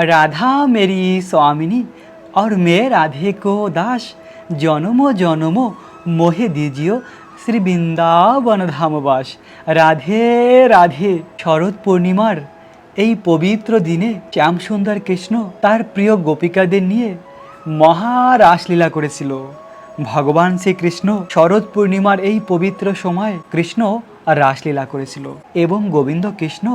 राधा मेरी स्वामिनी और मैं राधे को दास জনমো জনমো মোহে দিজিও শ্রী বৃন্দাবন ধামবাস রাধে রাধে শরৎ পূর্ণিমার এই পবিত্র দিনে শ্যামসুন্দর কৃষ্ণ তার প্রিয় গোপিকাদের নিয়ে মহা রাসলীলা করেছিল ভগবান শ্রীকৃষ্ণ শরৎ পূর্ণিমার এই পবিত্র সময় কৃষ্ণ রাসলীলা করেছিল এবং গোবিন্দ কৃষ্ণ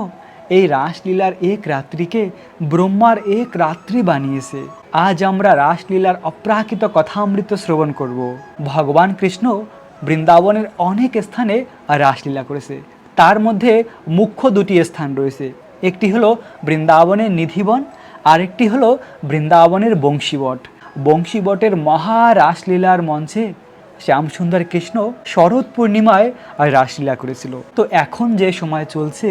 এই রাসলীলার এক রাত্রিকে ব্রহ্মার এক রাত্রি বানিয়েছে। আজ আমরা রাসলীলার অপ্রাকৃত কথামৃত শ্রবণ করব। ভগবান কৃষ্ণ বৃন্দাবনের অনেক স্থানে রাসলীলা করেছে। তার মধ্যে মুখ্য দুটি স্থান রয়েছে। একটি হলো বৃন্দাবনের নিধিবন, আরেকটি হলো বৃন্দাবনের বংশীবট। বংশীবটের মহা রাসলীলার মঞ্চে শ্যামসুন্দর কৃষ্ণ শরৎ পূর্ণিমায় রাসলীলা করেছিল। তো এখন যে সময় চলছে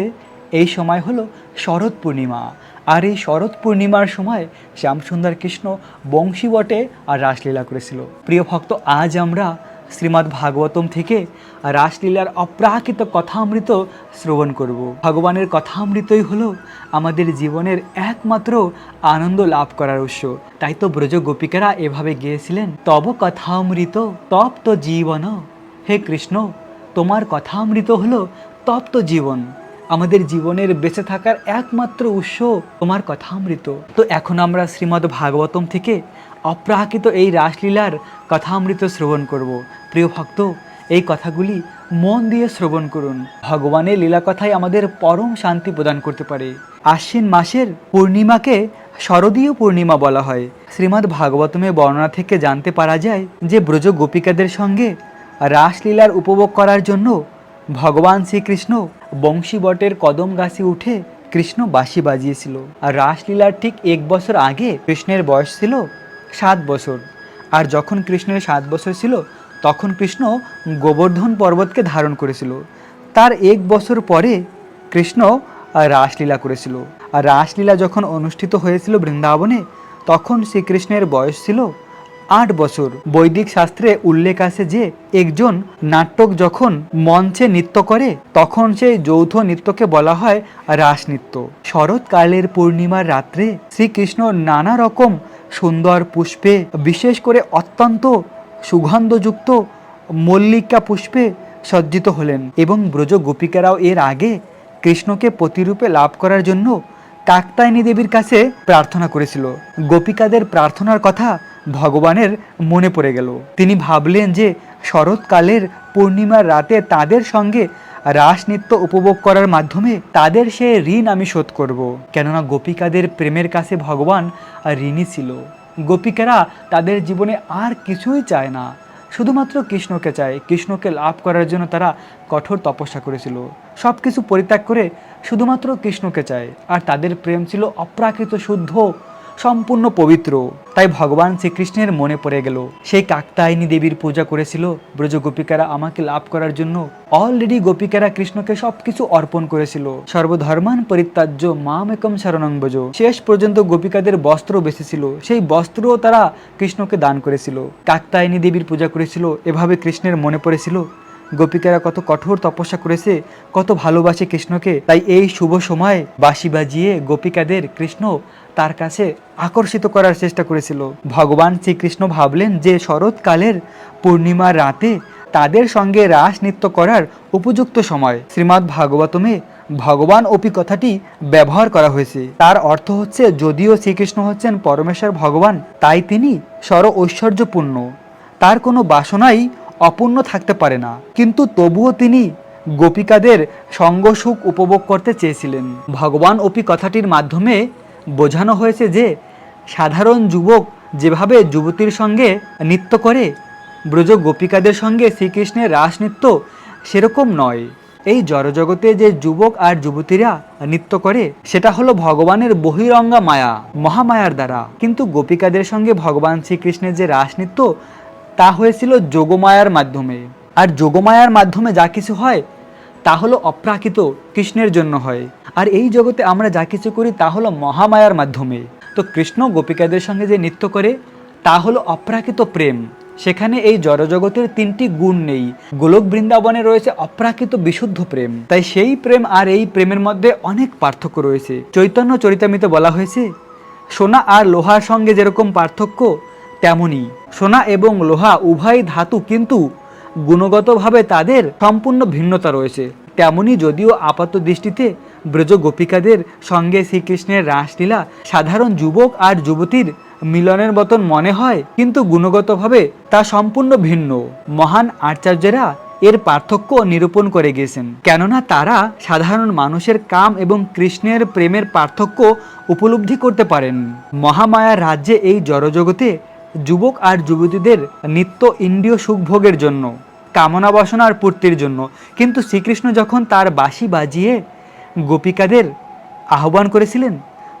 এই সময় হলো শরৎ পূর্ণিমা। আর এই শরৎ পূর্ণিমার সময় শ্যামসুন্দর কৃষ্ণ বংশীবটে আর রাসলীলা করেছিল। প্রিয় ভক্ত, আজ আমরা শ্রীমদ্ ভাগবতম থেকে রাসলীলার অপ্রাকৃত কথামৃত শ্রবণ করব। ভগবানের কথামৃতই হলো আমাদের জীবনের একমাত্র আনন্দ লাভ করার উৎস। তাই তো ব্রজ গোপিকারা এভাবে গিয়েছিলেন, তব কথামৃত, তপ্ত জীবন, হে কৃষ্ণ, তোমার কথামৃত হলো তপ্ত জীবন। আমাদের জীবনের বেঁচে থাকার একমাত্র উৎস তোমার কথামৃত। তো এখন আমরা শ্রীমদ্ ভাগবতম থেকে অপ্রাকৃত এই রাসলীলার কথামৃত শ্রবণ করব। প্রিয় ভক্ত, এই কথাগুলি মন দিয়ে শ্রবণ করুন। ভগবানের লীলা কথাই আমাদের পরম শান্তি প্রদান করতে পারে। আশ্বিন মাসের পূর্ণিমাকে শরদীয় পূর্ণিমা বলা হয়। শ্রীমদ্ ভাগবতমে বর্ণনা থেকে জানতে পারা যায় যে ব্রজ গোপিকাদের সঙ্গে রাসলীলার উপভোগ করার জন্য ভগবান শ্রীকৃষ্ণ বংশীবটের কদম গাছে উঠে কৃষ্ণ বাঁশি বাজিয়েছিল। আর রাসলীলার ঠিক এক বছর আগে কৃষ্ণের বয়স ছিল সাত বছর। আর যখন কৃষ্ণের সাত বছর ছিল, তখন কৃষ্ণ গোবর্ধন পর্বতকে ধারণ করেছিল। তার এক বছর পরে কৃষ্ণ রাসলীলা করেছিল। আর রাসলীলা যখন অনুষ্ঠিত হয়েছিল বৃন্দাবনে, তখন শ্রীকৃষ্ণের বয়স ছিল আট বছর। বৈদিক শাস্ত্রে উল্লেখ আছে যে, একজন নাটক যখন মঞ্চে নৃত্য করে, তখন সেই যৌথ নৃত্যকে বলা হয় রাস নৃত্য শরৎকালের পূর্ণিমার রাত্রে শ্রীকৃষ্ণ নানা রকম সুন্দর পুষ্পে, বিশেষ করে অত্যন্ত সুগন্ধযুক্ত মল্লিকা পুষ্পে সজ্জিত হলেন এবং ব্রজ গোপিকারাও এর আগে কৃষ্ণকে প্রতিরূপে লাভ করার জন্য কাকতায়নী দেবীর কাছে প্রার্থনা করেছিল। গোপিকাদের প্রার্থনার কথা ভগবানের মনে পড়ে গেল। তিনি ভাবলেন যে শরৎকালের পূর্ণিমার রাতে তাদের সঙ্গে রাস নৃত্য উপভোগ করার মাধ্যমে তাদের সে ঋণ আমি শোধ করব। কেননা গোপিকাদের প্রেমের কাছে ভগবান ঋণী ছিল। গোপিকারা তাদের জীবনে আর কিছুই চায় না। শুধুমাত্র কৃষ্ণকে চায়। কৃষ্ণকে লাভ করার জন্য তারা কঠোর তপস্যা করেছিল। সব কিছু পরিত্যাগ করে শুধুমাত্র কৃষ্ণকে চায়, আর তাদের প্রেম ছিল অপ্রাকৃত শুদ্ধ, সম্পূর্ণ পবিত্র। তাই ভগবান শ্রীকৃষ্ণের মনে পড়ে গেল, সেই কাকতায়নী দেবীর পূজা করেছিল ব্রজ গোপিকারা আমাকে লাভ করার জন্য। অলরেডি গোপিকারা কৃষ্ণকে সবকিছু অর্পণ করেছিল। সর্বধর্মান পরিত্যাজ্য মাম একম শরণং ব্রজ শেষ পর্যন্ত গোপিকাদের বস্ত্র বেঁচেছিল, সেই বস্ত্রও তারা কৃষ্ণকে দান করেছিল। কাকতায়নী দেবীর পূজা করেছিল, এভাবে কৃষ্ণের মনে পড়েছিল গোপিকারা কত কঠোর তপস্যা করেছে, কত ভালোবাসে কৃষ্ণকে। তাই এই শুভ সময় বাঁশি বাজিয়ে গোপিকাদের কৃষ্ণ তার কাছে আকর্ষিত করার চেষ্টা করেছিল। ভগবান শ্রীকৃষ্ণ ভাবলেন যে শরৎকালের পূর্ণিমার রাতে তাদের সঙ্গে রাস নৃত্য করার উপযুক্ত সময়। শ্রীমদ্ ভাগবতমে ভগবান অপি কথাটি ব্যবহার করা হয়েছে। তার অর্থ হচ্ছে, যদিও শ্রীকৃষ্ণ হচ্ছেন পরমেশ্বর ভগবান, তাই তিনি সর ঐশ্বর্যপূর্ণ তার কোনো বাসনাই অপূর্ণ থাকতে পারে না। কিন্তু তবুও তিনি গোপিকাদের সঙ্গ সুখ উপভোগ করতে চেয়েছিলেন। ভগবান অপি কথাটির মাধ্যমে বোঝানো হয়েছে যে, সাধারণ যুবক যেভাবে যুবতীর সঙ্গে নৃত্য করে, ব্রজ গোপিকাদের সঙ্গে শ্রীকৃষ্ণের রাস নৃত্য সেরকম নয়। এই জড়জগতে যে যুবক আর যুবতীরা নৃত্য করে, সেটা হলো ভগবানের বহিরঙ্গা মায়া, মহামায়ার দ্বারা। কিন্তু গোপিকাদের সঙ্গে ভগবান শ্রীকৃষ্ণের যে রাস নৃত্য তা হয়েছিল যোগমায়ার মাধ্যমে। আর যোগমায়ার মাধ্যমে যা কিছু হয়, তা হলো অপ্রাকৃত কৃষ্ণের জন্য হয়। আর এই জগতে আমরা যা কিছু করি, তা হলো মহামায়ার মাধ্যমে। তো কৃষ্ণ গোপিকাদের সঙ্গে যে নৃত্য করে, তা হলো অপ্রাকৃত প্রেম। সেখানে এই জড়জগতের তিনটি গুণ নেই। গোলক বৃন্দাবনে রয়েছে অপ্রাকৃত বিশুদ্ধ প্রেম। তাই সেই প্রেম আর এই প্রেমের মধ্যে অনেক পার্থক্য রয়েছে। চৈতন্য চরিতামিতে বলা হয়েছে, সোনা আর লোহার সঙ্গে যেরকম পার্থক্য, তেমনই। সোনা এবং লোহা উভয় ধাতু কিন্তু গুণগতভাবে তাদের সম্পূর্ণ ভিন্নতা রয়েছে। তেমনি যদিও আপাত দৃষ্টিতে ব্রজ গোপিকাদের সঙ্গে শ্রীকৃষ্ণের রাসলীলা সাধারণ যুবক আর যুবতীর মিলনের মতন মনে হয়, কিন্তু গুণগতভাবে তা সম্পূর্ণ ভিন্ন। মহান আচার্যরা এর পার্থক্য নিরূপণ করে গেছেন। কেননা তারা সাধারণ মানুষের কাম এবং কৃষ্ণের প্রেমের পার্থক্য উপলব্ধি করতে পারেন। মহামায়ার রাজ্যে এই জড়জগতে যুবক আর যুবতীদের নিত্য ইন্দ্রিয় সুখভোগের জন্য, কামনা বাসনার পূর্তির জন্য। কিন্তু শ্রীকৃষ্ণ যখন তার বাঁশি বাজিয়ে গোপিকাদের আহ্বান করেছিলেন,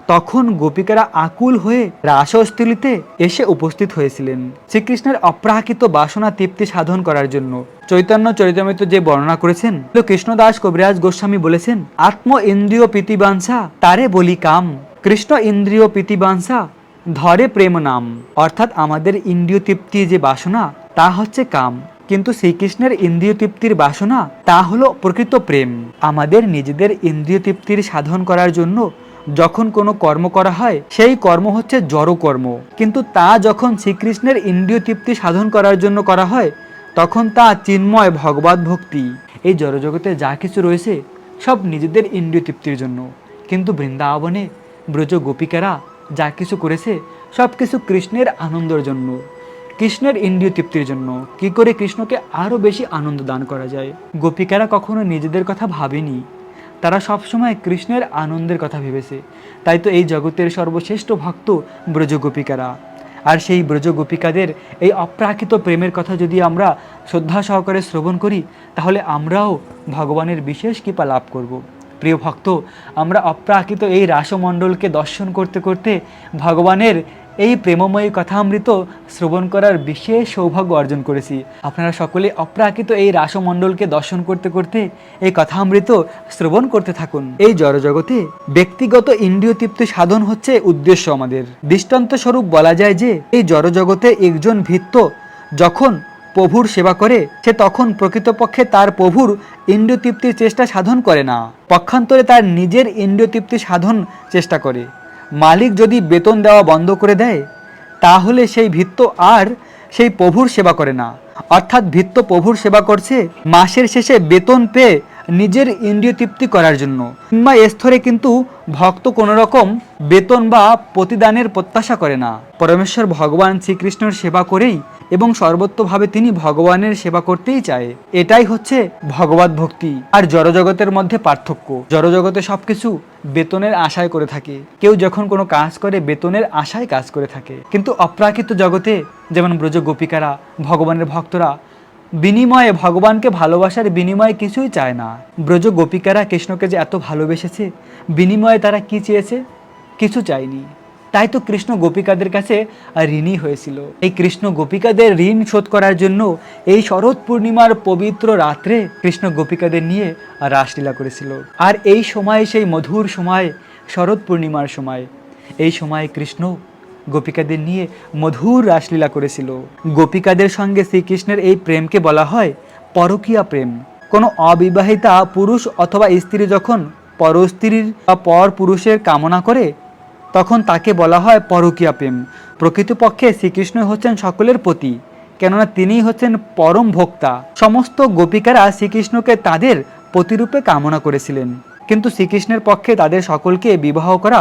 তখন গোপিকারা আকুল হয়ে রাসস্থলিতে এসে উপস্থিত হয়েছিলেন। শ্রীকৃষ্ণের অপ্রাকৃত বাসনা তৃপ্তি সাধন করার জন্য। চৈতন্য চরিতামৃত যে বর্ণনা করেছেন তো কৃষ্ণদাস কবিরাজ গোস্বামী বলেছেন, আত্ম ইন্দ্রিয় প্রীতিবাঞ্ছা তারে বলি কাম। কৃষ্ণ ইন্দ্রিয় প্রীতিবাঞ্ছা ধরে প্রেম নাম, অর্থাৎ আমাদের ইন্দ্রিয় তৃপ্তি যে বাসনা, তা হচ্ছে কাম। কিন্তু শ্রীকৃষ্ণের ইন্দ্রিয় তৃপ্তির বাসনা, তা হলো প্রকৃত প্রেম। আমাদের নিজেদের ইন্দ্রিয় তৃপ্তির সাধন করার জন্য যখন কোনো কর্ম করা হয়, সেই কর্ম হচ্ছে জড় কর্ম। কিন্তু তা যখন শ্রীকৃষ্ণের ইন্দ্রিয় তৃপ্তি সাধন করার জন্য করা হয়, তখন তা চিন্ময় ভগবত ভক্তি। এই জড়জগতে যা কিছু রয়েছে, সব নিজেদের ইন্দ্রিয় তৃপ্তির জন্য। কিন্তু বৃন্দাবনে ব্রজ গোপিকারা যা কিছু করেছে সব কিছু কৃষ্ণের আনন্দের জন্য। কৃষ্ণের ইন্দ্রিয় তৃপ্তির জন্য। কি করে কৃষ্ণকে আরও বেশি আনন্দ দান করা যায়? গোপিকারা কখনো নিজেদের কথা ভাবেনি। তারা সবসময় কৃষ্ণের আনন্দের কথা ভেবেছে। তাই তো এই জগতের সর্বশ্রেষ্ঠ ভক্ত ব্রজ গোপিকারা। আর সেই ব্রজ গোপিকাদের এই অপ্রাকৃত প্রেমের কথা যদি আমরা শ্রদ্ধা সহকারে শ্রবণ করি, তাহলে আমরাও ভগবানের বিশেষ কৃপা লাভ করব। প্রিয় ভক্ত, আমরা অপ্রাকৃত এই রাসমণ্ডলকে দর্শন করতে করতে ভগবানের এই প্রেমময়ী কথামৃত শ্রবণ করার বিশেষ সৌভাগ্য অর্জন করেছি। আপনারা সকলে অপ্রাকৃত এই রাসমণ্ডলকে দর্শন করতে করতে এই কথামৃত শ্রবণ করতে থাকুন। এই জড়জগতে ব্যক্তিগত ইন্দ্রিয় তৃপ্তি সাধন হচ্ছে উদ্দেশ্য আমাদের। দৃষ্টান্ত স্বরূপ বলা যায় যে, এই জড়জগতে একজন ভিত্ত যখন প্রভুর সেবা করে, সে তখন প্রকৃতপক্ষে তার প্রভুর ইন্দ্রতৃপ্তির চেষ্টা সাধন করে না। পক্ষান্তরে তার নিজের ইন্দ্রতৃপ্তি সাধন চেষ্টা করে। মালিক যদি বেতন দেওয়া বন্ধ করে দেয়, তাহলে সেই ভিত্ত আর সেই প্রভুর সেবা করে না। অর্থাৎ ভিত্ত প্রভুর সেবা করছে, মাসের শেষে বেতন পেয়ে নিজের ইন্দ্রিয় তৃপ্তি করার জন্য। কিংবা স্তরে কিন্তু ভক্ত কোনো রকম বেতন বা প্রতিদানের প্রত্যাশা করে না। পরমেশ্বর ভগবান শ্রীকৃষ্ণের সেবা করেই এবং সর্বত্রভাবে তিনি ভগবানের সেবা করতেই চায়। এটাই হচ্ছে ভগবত ভক্তি আর জড়জগতের মধ্যে পার্থক্য। জড়জগতে সবকিছু বেতনের আশায় করে থাকে। কেউ যখন কোনো কাজ করে, বেতনের আশায় কাজ করে থাকে। কিন্তু অপ্রাকৃত জগতে যেমন ব্রজ গোপিকারা ভগবানের ভক্তরা বিনিময়ে ভগবানকে ভালোবাসার বিনিময়ে কিছুই চায় না। ব্রজ গোপিকারা কৃষ্ণকে যে এত ভালোবেসেছে, বিনিময়ে তারা কি চেয়েছে? কিছু চায়নি। তাই তো কৃষ্ণ গোপিকাদের কাছে ঋণী হয়েছিল। এই কৃষ্ণ গোপিকাদের ঋণ শোধ করার জন্য এই শরৎ পূর্ণিমার পবিত্র রাত্রে কৃষ্ণ গোপিকাদের নিয়ে রাসলীলা করেছিল। আর এই সময় সেই মধুর সময়, শরৎ পূর্ণিমার সময়, এই সময় কৃষ্ণ গোপিকাদের নিয়ে মধুর রাসলীলা করেছিল। গোপিকাদের সঙ্গে শ্রীকৃষ্ণের এই প্রেমকে বলা হয় পরকীয়া প্রেম। কোনো অবিবাহিতা পুরুষ অথবা স্ত্রী যখন পরস্ত্রীর বা পর পুরুষের কামনা করে, তখন তাকে বলা হয় পরকীয়া প্রেম। প্রকৃতপক্ষে শ্রীকৃষ্ণ হচ্ছেন সকলের পতি, কেননা তিনিই হচ্ছেন পরম ভোক্তা। সমস্ত গোপিকারা শ্রীকৃষ্ণকে তাদের প্রতিরূপে কামনা করেছিলেন। কিন্তু শ্রীকৃষ্ণের পক্ষে তাদের সকলকে বিবাহ করা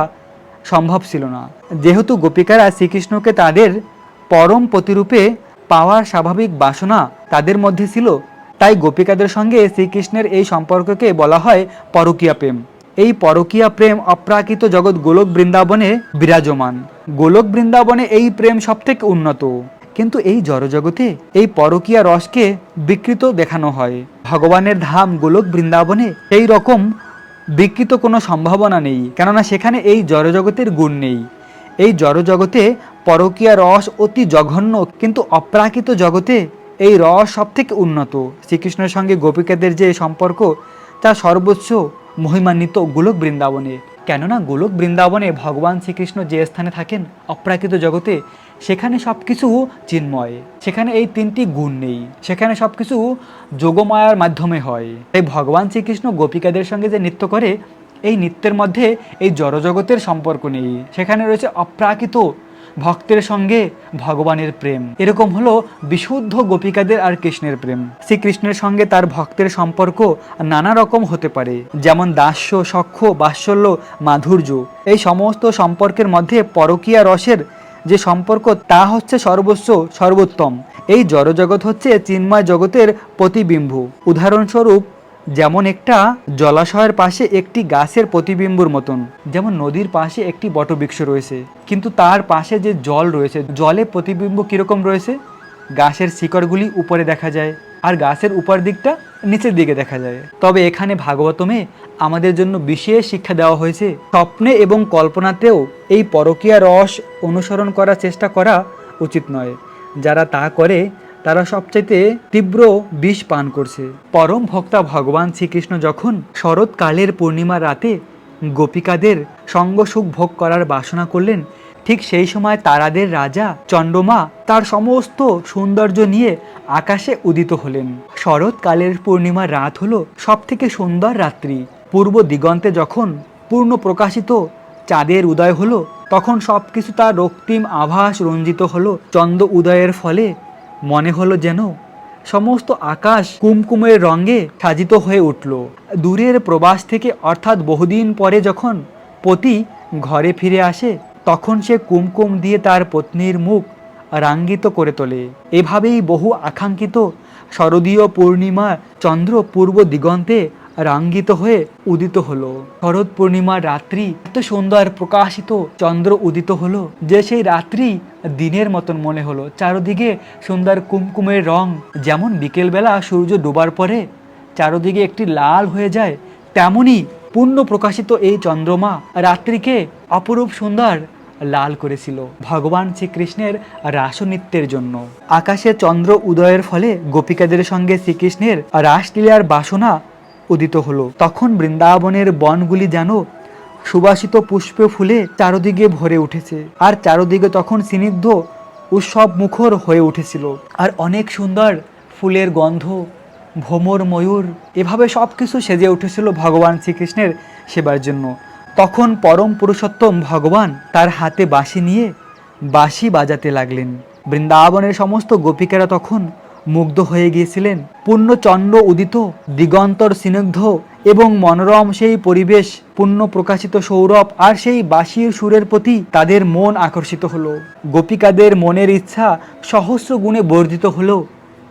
সম্ভব ছিল না। যেহেতু গোপিকারা শ্রীকৃষ্ণকে তাদের পরম প্রতিরূপে পাওয়ার স্বাভাবিক বাসনা তাদের মধ্যে ছিল, তাই গোপিকাদের সঙ্গে শ্রীকৃষ্ণের এই সম্পর্ককে বলা হয় পরকীয়া প্রেম। এই পরকীয়া প্রেম অপ্রাকৃত জগৎ গোলক বৃন্দাবনে বিরাজমান। গোলক বৃন্দাবনে এই প্রেম সবথেকে উন্নত। কিন্তু এই জড়জগতে এই পরকীয়া রসকে বিকৃত দেখানো হয়। ভগবানের ধাম গোলক বৃন্দাবনে এই রকম বিকৃত কোনো সম্ভাবনা নেই, কেননা সেখানে এই জড়জগতের গুণ নেই। এই জড়জগতে পরকীয়া রস অতি জঘন্য, কিন্তু অপ্রাকৃত জগতে এই রস সব থেকে উন্নত। শ্রীকৃষ্ণের সঙ্গে গোপিকাদের যে সম্পর্ক, তা সর্বোচ্চ মহিমান্বিত গোলক বৃন্দাবনে কেননা গোলক বৃন্দাবনে ভগবান শ্রীকৃষ্ণ যে স্থানে থাকেন, অপ্রাকৃত জগতে, সেখানে সব কিছু চিন্ময়। সেখানে এই তিনটি গুণ নেই। সেখানে সব কিছু যোগমায়ার মাধ্যমে হয়। তাই ভগবান শ্রীকৃষ্ণ গোপিকাদের সঙ্গে যে নৃত্য করে, এই নৃত্যের মধ্যে এই জড়জগতের সম্পর্ক নেই। সেখানে রয়েছে অপ্রাকৃত ভক্তের সঙ্গে ভগবানের প্রেম। এরকম হলো বিশুদ্ধ গোপিকাদের আর কৃষ্ণের প্রেম। শ্রীকৃষ্ণের সঙ্গে তার ভক্তের সম্পর্ক নানা রকম হতে পারে, যেমন দাস্য, সখ্য, বাৎসল্য, মাধুর্য। এই সমস্ত সম্পর্কের মধ্যে পরকীয়া রসের যে সম্পর্ক, তা হচ্ছে সর্বস্ব, সর্বোত্তম। এই জড়জগৎ হচ্ছে চিন্ময় জগতের প্রতিবিম্ব। উদাহরণস্বরূপ যেমন একটা জলাশয়ের পাশে একটি গাছের প্রতিবিম্বর মতন, যেমন নদীর পাশে একটি বটবৃক্ষ রয়েছে। কিন্তু তার পাশে যে জল রয়েছে, জলে প্রতিবিম্ব কীরকম রয়েছে? গাছের শিকড়গুলি উপরে দেখা যায়, আর গাছের উপর দিকটা নিচের দিকে দেখা যায়। তবে এখানে ভাগবতমে আমাদের জন্য বিশেষ শিক্ষা দেওয়া হয়েছে, স্বপ্নে এবং কল্পনাতেও এই পরকীয়া রস অনুসরণ করার চেষ্টা করা উচিত নয়। যারা তা করে তারা সবচাইতে তীব্র বিষ পান করছে। পরম ভক্তা ভগবান শ্রীকৃষ্ণ যখন শরৎকালের পূর্ণিমা রাতে গোপিকাদের সঙ্গ সুখ ভোগ করার বাসনা করলেন, ঠিক সেই সময় তারাদের রাজা চন্দ্রমা তার সমস্ত সৌন্দর্য নিয়ে আকাশে উদিত হলেন। শরৎকালের পূর্ণিমা রাত হলো সব থেকে সুন্দর রাত্রি। পূর্ব দিগন্তে যখন পূর্ণ প্রকাশিত চাঁদের উদয় হলো, তখন সব কিছু তার রক্তিম আভাস রঞ্জিত হলো। চন্দ্র উদয়ের ফলে মনে হলো যেন সমস্ত আকাশ কুমকুমের রঙে সাজিত হয়ে উঠল। দূরের প্রবাস থেকে অর্থাৎ বহুদিন পরে যখন পতি ঘরে ফিরে আসে, তখন সে কুমকুম দিয়ে তার পত্নীর মুখ রাঙ্গিত করে তোলে। এভাবেই বহু আকাঙ্ক্ষিত শরদীয় পূর্ণিমা চন্দ্র পূর্ব দিগন্তে রাঙ্গিত হয়ে উদিত হলো। শরৎ পূর্ণিমার রাত্রি এত সুন্দর প্রকাশিত চন্দ্র উদিত হলো যে সেই রাত্রি দিনের মতন মনে হলো। চারদিকে সুন্দর কুমকুমের রং, যেমন বিকেলবেলা সূর্য ডোবার পরে চারদিকে একটি লাল হয়ে যায়, তেমনি পূর্ণ প্রকাশিত এই চন্দ্রমা রাত্রিকে অপরূপ সুন্দর লাল করেছিল। ভগবান শ্রীকৃষ্ণের রাসনৃত্যের জন্য। আকাশে চন্দ্র উদয়ের ফলে গোপিকাদের সঙ্গে শ্রীকৃষ্ণের রাসলীলার বাসনা উদিত হলো। তখন বৃন্দাবনের বনগুলি যেন সুবাসিত পুষ্পে ফুলে চারদিকে ভরে উঠেছে। আর চারদিকে তখন স্নিগ্ধ উৎসব মুখর হয়ে উঠেছিল। আর অনেক সুন্দর ফুলের গন্ধ, ভ্রমর ময়ূর, এভাবে সব কিছু সেজে উঠেছিল ভগবান শ্রীকৃষ্ণের সেবার জন্য। তখন পরম পুরুষোত্তম ভগবান তার হাতে বাঁশি নিয়ে বাঁশি বাজাতে লাগলেন। বৃন্দাবনের সমস্ত গোপিকারা তখন মুগ্ধ হয়ে গিয়েছিলেন। পূর্ণচন্দ্র উদিত, দিগন্তর স্নিগ্ধ এবং মনোরম সেই পরিবেশ পূর্ণ প্রকাশিত সৌরভ আর সেই বাঁশির সুরের প্রতি তাদের মন আকর্ষিত হলো। গোপিকাদের মনের ইচ্ছা সহস্র গুণে বর্ধিত হলো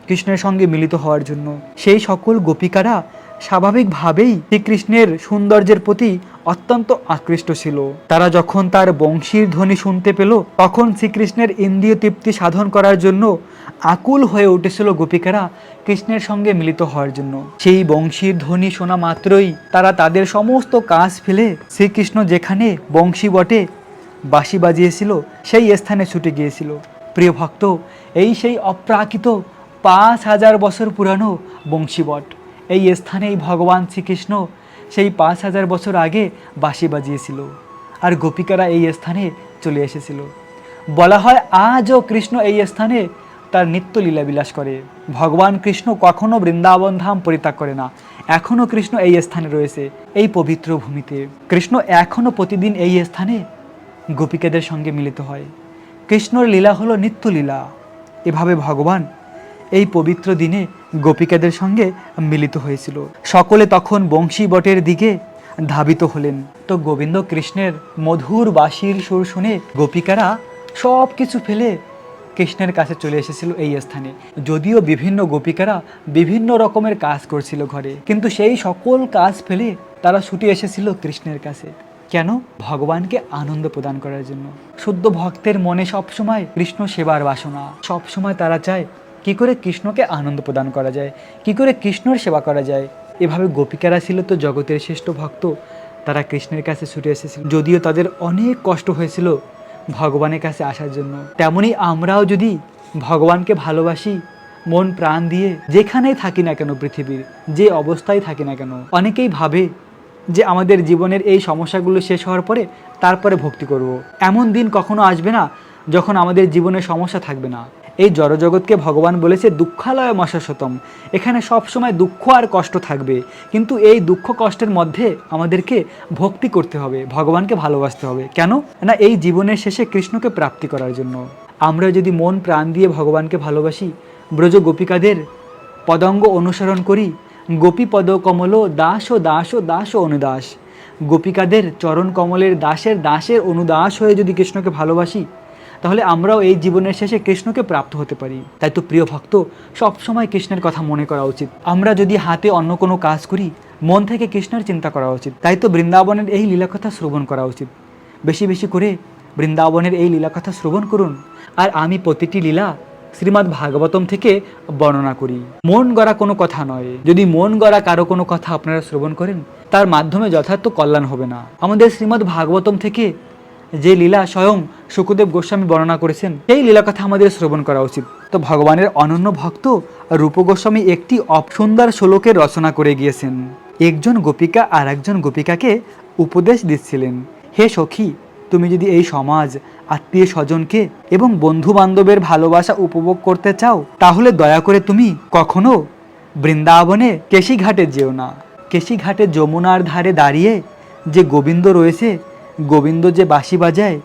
কৃষ্ণের সঙ্গে মিলিত হওয়ার জন্য। সেই সকল গোপিকারা স্বাভাবিকভাবেই শ্রীকৃষ্ণের সৌন্দর্যের প্রতি অত্যন্ত আকৃষ্ট ছিল। তারা যখন তার বংশীর ধ্বনি শুনতে পেল, তখন শ্রীকৃষ্ণের ইন্দ্রিয় তৃপ্তি সাধন করার জন্য আকুল হয়ে উঠেছিল গোপিকারা কৃষ্ণের সঙ্গে মিলিত হওয়ার জন্য। সেই বংশীর ধ্বনি শোনা মাত্রই তারা তাদের সমস্ত কাজ ফেলে শ্রীকৃষ্ণ যেখানে বংশী বটে বাঁশি বাজিয়েছিল, সেই স্থানে ছুটে গিয়েছিল। প্রিয় ভক্ত, এই সেই অপ্রাকৃত পাঁচ হাজার বছর পুরানো বংশীবট এই স্থানেই ভগবান শ্রীকৃষ্ণ সেই পাঁচ হাজার বছর আগে বাঁশি বাজিয়েছিল। আর গোপিকারা এই স্থানে চলে এসেছিল। বলা হয় আজও কৃষ্ণ এই স্থানে তার নিত্য লীলা বিলাস করে। ভগবান কৃষ্ণ কখনো বৃন্দাবন ধাম পরিত্যাগ করে না। এখনও কৃষ্ণ এই স্থানে রয়েছে, এই পবিত্র ভূমিতে। কৃষ্ণ এখনও প্রতিদিন এই স্থানে গোপিকাদের সঙ্গে মিলিত হয়। কৃষ্ণর লীলা হলো নিত্য লীলা। এভাবে ভগবান এই পবিত্র দিনে গোপিকাদের সঙ্গে মিলিত হয়েছিল। সকলে তখন বংশী বটের দিকে ধাবিত হলেন। তো গোবিন্দ কৃষ্ণের মধুর বাঁশির সুর শুনে গোপিকারা সব কিছু ফেলে কৃষ্ণের কাছে চলে এসেছিল এই স্থানে। যদিও বিভিন্ন গোপিকারা বিভিন্ন রকমের কাজ করছিল ঘরে, কিন্তু সেই সকল কাজ ফেলে তারা ছুটে এসেছিল কৃষ্ণের কাছে। কেন? ভগবানকে আনন্দ প্রদান করার জন্য। শুদ্ধ ভক্তের মনে সবসময় কৃষ্ণ সেবার বাসনা। সবসময় তারা চায় কি করে কৃষ্ণকে আনন্দ প্রদান করা যায়? কি করে কৃষ্ণর সেবা করা যায়? এভাবে গোপিকারা ছিল তো জগতের শ্রেষ্ঠ ভক্ত। তারা কৃষ্ণের কাছে ছুটে এসেছিল। যদিও তাদের অনেক কষ্ট হয়েছিল ভগবানের কাছে আসার জন্য। তেমনি আমরাও যদি ভগবানকে ভালোবাসি, মন প্রাণ দিয়ে যেখানেই থাকি না কেন পৃথিবীর, যে অবস্থায় থাকি না কেন, অনেকেই ভাবে যে আমাদের জীবনের এই সমস্যাগুলো শেষ হওয়ার পরে তারপরে ভক্তি করব। এমন দিন কখনো আসবে না যখন আমাদের জীবনে সমস্যা থাকবে না। এই জড়জগৎকে ভগবান বলেছে দুঃখালয় মশাশতম। এখানে সবসময় দুঃখ আর কষ্ট থাকবে। কিন্তু এই দুঃখ কষ্টের মধ্যে আমাদেরকে ভক্তি করতে হবে, ভগবানকে ভালোবাসতে হবে। কেন? না, এই জীবনের শেষে কৃষ্ণকে প্রাপ্তি করার জন্য। আমরা যদি মন প্রাণ দিয়ে ভগবানকে ভালোবাসি, ব্রজ গোপিকাদের পদঙ্গ অনুসরণ করি গোপী পদ কমল দাস ও দাস ও দাস ও অনুদাস। গোপিকাদের চরণ কমলের দাসের দাসের অনুদাস হয়ে যদি কৃষ্ণকে ভালোবাসি তাহলে আমরাও এই জীবনের শেষে কৃষ্ণকে প্রাপ্ত হতে পারি। তাই তো প্রিয় ভক্ত, সবসময় কৃষ্ণের কথা মনে করা উচিত। আমরা যদি হাতে অন্য কোনো কাজ করি, মন থেকে কৃষ্ণের চিন্তা করা উচিত। তাই তো বৃন্দাবনের এই লীলাকথা শ্রবণ করা উচিত। বেশি বেশি করে বৃন্দাবনের এই লীলাকথা শ্রবণ করুন। আর আমি প্রতিটি লীলা শ্রীমদ্ ভাগবতম থেকে বর্ণনা করি। মন গড়া কোনো কথা নয়। যদি মন গড়া কারও কোনো কথা আপনারা শ্রবণ করেন, তার মাধ্যমে যথার্থ কল্যাণ হবে না। আমাদের শ্রীমদ্ ভাগবতম থেকে যে লীলা স্বয়ং সুখদেব গোস্বামী বর্ণনা করেছেন এই লীলা কথা আমাদের শ্রবণ করা উচিত। তো ভগবানের অনন্য ভক্ত রূপ গোস্বামী একটি অপসুন্দর শ্লোকের রচনা করে গিয়েছেন। একজন গোপিকা আর একজন গোপিকাকে উপদেশ দিচ্ছিলেন, হে সখী, তুমি যদি এই সমাজ, আত্মীয় স্বজনকে এবং বন্ধু বান্ধবের ভালোবাসা উপভোগ করতে চাও, তাহলে দয়া করে তুমি কখনো বৃন্দাবনে কেশিঘাটে যেও না। কেশিঘাটে যমুনার ধারে দাঁড়িয়ে যে গোবিন্দ রয়েছে গোবিন্দ যে বাঁশি বাজায়,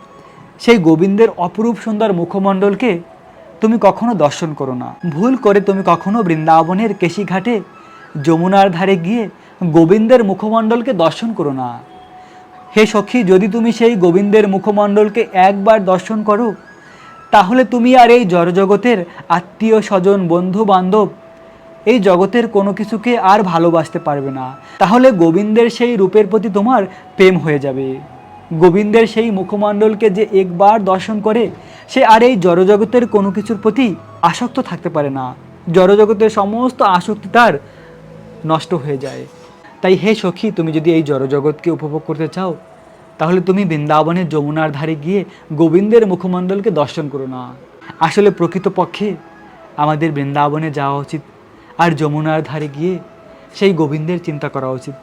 সেই গোবিন্দের অপরূপ সুন্দর মুখমণ্ডলকে তুমি কখনো দর্শন করো না। ভুল করে তুমি কখনো বৃন্দাবনের কেশিঘাটে যমুনার ধারে গিয়ে গোবিন্দের মুখমণ্ডলকে দর্শন করো না। হে সখী, যদি তুমি সেই গোবিন্দের মুখমণ্ডলকে একবার দর্শন করো, তাহলে তুমি আর এই জড়জগতের আত্মীয় স্বজন বন্ধু বান্ধব এই জগতের কোনো কিছুকে আর ভালোবাসতে পারবে না। তাহলে গোবিন্দের সেই রূপের প্রতি তোমার প্রেম হয়ে যাবে। গোবিন্দের সেই মুখমণ্ডলকে যে একবার দর্শন করে, সে আর এই জড়জগতের কোনো কিছুর প্রতি আসক্ত থাকতে পারে না। জড়জগতের সমস্ত আসক্তি তার নষ্ট হয়ে যায়। তাই হে সখী, তুমি যদি এই জড়জগৎকে উপভোগ করতে চাও, তাহলে তুমি বৃন্দাবনের যমুনার ধারে গিয়ে গোবিন্দের মুখমণ্ডলকে দর্শন করো না। আসলে প্রকৃতপক্ষে আমাদের বৃন্দাবনে যাওয়া উচিত আর যমুনার ধারে গিয়ে সেই গোবিন্দের চিন্তা করা উচিত।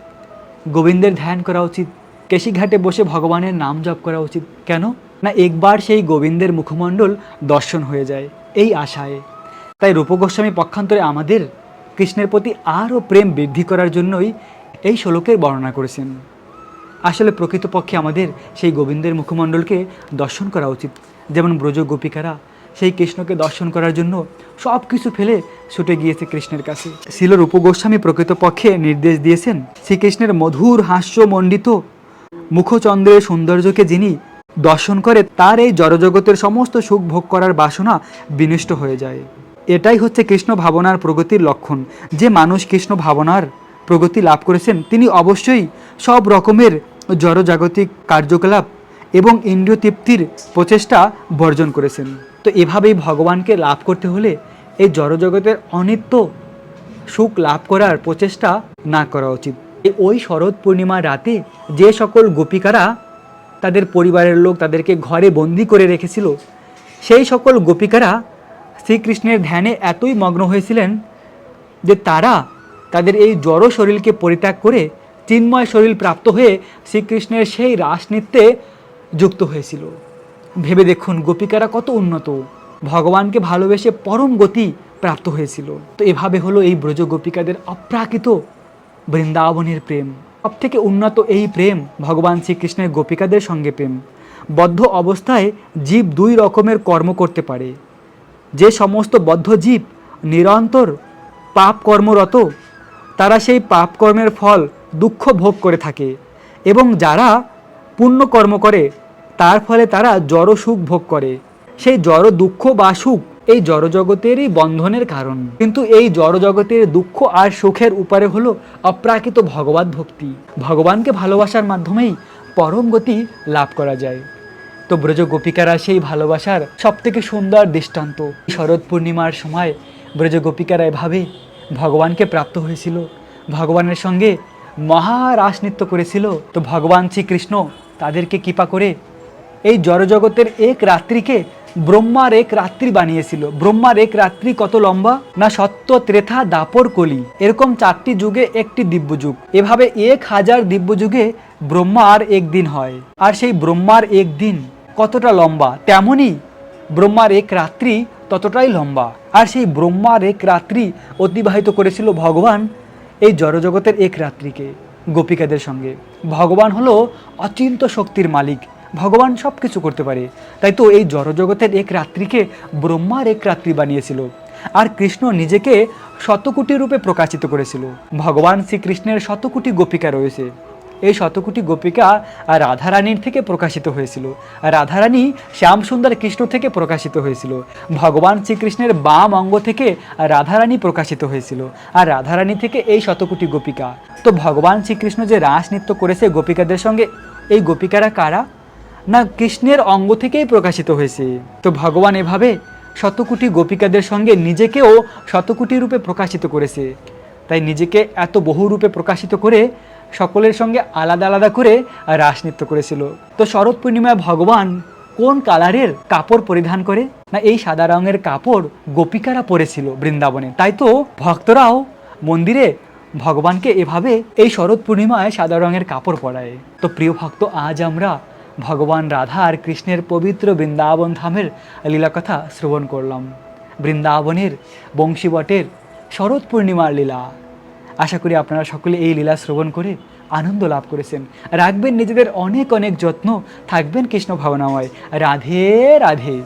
গোবিন্দের ধ্যান করা উচিত। কেশিঘাটে বসে ভগবানের নাম জপ করা উচিত। কেন? না একবার সেই গোবিন্দের মুখমণ্ডল দর্শন হয়ে যায়, এই আশায়। তাই রূপ গোস্বামী পক্ষান্তরে আমাদের কৃষ্ণের প্রতি আরও প্রেম বৃদ্ধি করার জন্যই এই শ্লোকের বর্ণনা করেছেন। আসলে প্রকৃতপক্ষে আমাদের সেই গোবিন্দের মুখমণ্ডলকে দর্শন করা উচিত। যেমন ব্রজ গোপিকারা সেই কৃষ্ণকে দর্শন করার জন্য সব কিছু ফেলে ছুটে গিয়েছে কৃষ্ণের কাছে। শিল রূপ গোস্বামী প্রকৃতপক্ষে নির্দেশ দিয়েছেন, শ্রীকৃষ্ণের মধুর হাস্যমণ্ডিত মুখচন্দ্রের সৌন্দর্যকে যিনি দর্শন করে, তার এই জড়জগতের সমস্ত সুখ ভোগ করার বাসনা বিনষ্ট হয়ে যায়। এটাই হচ্ছে কৃষ্ণ ভাবনার প্রগতির লক্ষণ। যে মানুষ কৃষ্ণ ভাবনার প্রগতি লাভ করেছেন, তিনি অবশ্যই সব রকমের জড়জাগতিক কার্যকলাপ এবং ইন্দ্রিয় তৃপ্তির প্রচেষ্টা বর্জন করেছেন। তো এভাবেই ভগবানকে লাভ করতে হলে এই জড়জগতের অনিত্য সুখ লাভ করার প্রচেষ্টা না করা উচিত। ওই শরৎ পূর্ণিমার রাতে যে সকল গোপিকারা তাদের পরিবারের লোক তাদেরকে ঘরে বন্দি করে রেখেছিল, সেই সকল গোপিকারা শ্রীকৃষ্ণের ধ্যানে এতই মগ্ন হয়েছিলেন যে তারা তাদের এই জড় শরীরকে পরিত্যাগ করে চিন্ময় শরীর প্রাপ্ত হয়ে শ্রীকৃষ্ণের সেই রাসনৃত্যে যুক্ত হয়েছিল। ভেবে দেখুন গোপিকারা কত উন্নত, ভগবানকে ভালোবেসে পরম গতি প্রাপ্ত হয়েছিল। তো এভাবে হলো এই ব্রজ গোপিকাদের অপ্রাকৃত বৃন্দাবনের প্রেম। সব থেকে উন্নত এই প্রেম ভগবান শ্রীকৃষ্ণের গোপিকাদের সঙ্গে প্রেম। বদ্ধ অবস্থায় জীব দুই রকমের কর্ম করতে পারে। যে সমস্ত বদ্ধ জীব নিরন্তর পাপ কর্মরত, তারা সেই পাপ কর্মের ফল দুঃখ ভোগ করে থাকে এবং যারা পুণ্য কর্ম করে, তার ফলে তারা জড় সুখ ভোগ করে। সেই জড় দুঃখ বা সুখ এই জড়জগতেরই বন্ধনের কারণ। কিন্তু এই জড়জগতের দুঃখ আর সুখের উপরে হলো অপ্রাকৃত ভগবত ভক্তি। ভগবানকে ভালোবাসার মাধ্যমেই পরম গতি লাভ করা যায়। তো ব্রজ গোপিকারা সেই ভালোবাসার সব থেকে সুন্দর দৃষ্টান্ত। শরৎ পূর্ণিমার সময় ব্রজ গোপিকারা এভাবে ভগবানকে প্রাপ্ত হয়েছিল। ভগবানের সঙ্গে মহারাস নৃত্য করেছিল। তো ভগবান শ্রীকৃষ্ণ তাদেরকে কৃপা করে এই জড়জগতের এক রাত্রিকে ব্রহ্মার এক রাত্রি বানিয়েছিল। ব্রহ্মার এক রাত্রি কত লম্বা? না সত্য ত্রেথা দাপর কলি। এরকম চারটি যুগে একটি দিব্য যুগ এভাবে এক হাজার দিব্য যুগে ব্রহ্মার এক দিন হয়। আর সেই ব্রহ্মার একদিন কতটা লম্বা? তেমনই ব্রহ্মার এক রাত্রি ততটাই লম্বা। আর সেই ব্রহ্মার এক রাত্রি অতিবাহিত করেছিল ভগবান এই জড়জগতের এক রাত্রিকে, গোপিকাদের সঙ্গে। ভগবান হলো অচিন্ত শক্তির মালিক। ভগবান সব কিছু করতে পারে। তাই তো এই জড়জগতের এক রাত্রিকে ব্রহ্মার এক রাত্রি বানিয়েছিল। আর কৃষ্ণ নিজেকে শতকোটি রূপে প্রকাশিত করেছিল। ভগবান শ্রীকৃষ্ণের শতকোটি গোপিকা রয়েছে। এই শতকোটি গোপিকা রাধারানীর থেকে প্রকাশিত হয়েছিল। রাধারানী শ্যামসুন্দর কৃষ্ণ থেকে প্রকাশিত হয়েছিল। ভগবান শ্রীকৃষ্ণের বাম অঙ্গ থেকে রাধারানী প্রকাশিত হয়েছিল। আর রাধারানী থেকে এই শতকোটি গোপিকা। তো ভগবান শ্রীকৃষ্ণ যে রাস নৃত্য করেছে গোপিকাদের সঙ্গে, এই গোপিকারা কারা? না কৃষ্ণের অঙ্গ থেকেই প্রকাশিত হয়েছে। তো ভগবান এভাবে শতকোটি গোপিকাদের সঙ্গে নিজেকেও শতকোটি রূপে প্রকাশিত করেছে। তাই নিজেকে এত বহু রূপে প্রকাশিত করে সকলের সঙ্গে আলাদা আলাদা করে রাস নৃত্য করেছিল। তো শরৎ পূর্ণিমায় ভগবান কোন কালারের কাপড় পরিধান করে? না এই সাদা রঙের কাপড় গোপিকারা পরেছিল বৃন্দাবনে? তাই তো ভক্তরাও মন্দিরে ভগবানকে এভাবে এই শরৎ পূর্ণিমায় সাদা রঙের কাপড় পরায়। তো প্রিয় ভক্ত, আজ আমরা ভগবান রাধা আর কৃষ্ণের পবিত্র বৃন্দাবন ধামের লীলাকথা শ্রবণ করলাম। বৃন্দাবনের বংশীবটের শরৎ পূর্ণিমার লীলা। আশা করি আপনারা সকলে এই লীলা শ্রবণ করে আনন্দ লাভ করেছেন। রাখবেন নিজেদের অনেক অনেক যত্ন। থাকবেন কৃষ্ণ ভাবনাময়। রাধে রাধে।